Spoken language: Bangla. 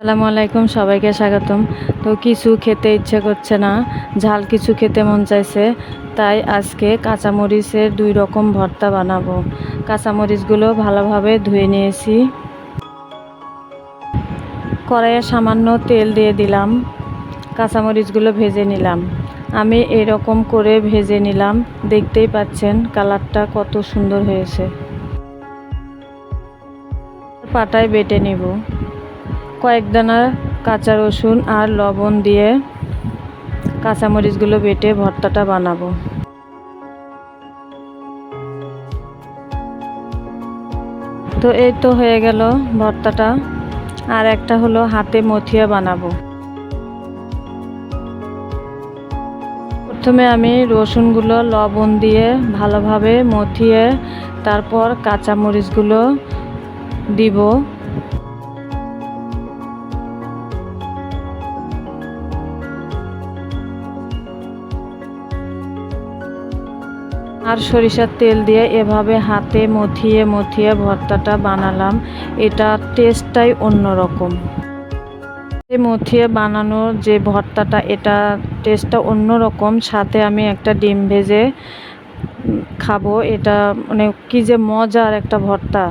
আসসালামু আলাইকুম, সবাইকে স্বাগতম। তো কিছু খেতে ইচ্ছে করছে না, ঝাল কিছু খেতে মন চাইছে, তাই আজকে কাঁচামরিচের দুই রকম ভর্তা বানাবো। কাঁচামরিচগুলো ভালোভাবে ধুয়ে নিয়েছি। কড়াইয়ে সামান্য তেল দিয়ে দিলাম। কাঁচামরিচগুলো ভেজে নিলাম। আমি এরকম করে ভেজে নিলাম, দেখতেই পাচ্ছেন কালারটা কত সুন্দর হয়েছে। পাটায় বেটে নিব। কয়েক দানা কাঁচা রসুন আর লবণ দিয়ে কাঁচামরিচগুলো বেটে ভর্তাটা বানাবো। তো এই তো হয়ে গেল ভর্তাটা। আর একটা হলো হাতে মথিয়া বানাবো। প্রথমে আমি রসুনগুলো লবণ দিয়ে ভালোভাবে মথিয়ে তারপর কাঁচামরিচগুলো দিব। আর সরিষার তেল দিয়ে এভাবে হাতে মথিয়ে মথিয়ে ভর্তাটা বানালাম। এটা টেস্টটাই অন্যরকম। মথিয়ে বানানোর যে ভর্তাটা, এটা টেস্টটা অন্যরকম। সাথে আমি একটা ডিম ভেজে খাব। এটা মানে কী যে মজার একটা ভর্তা।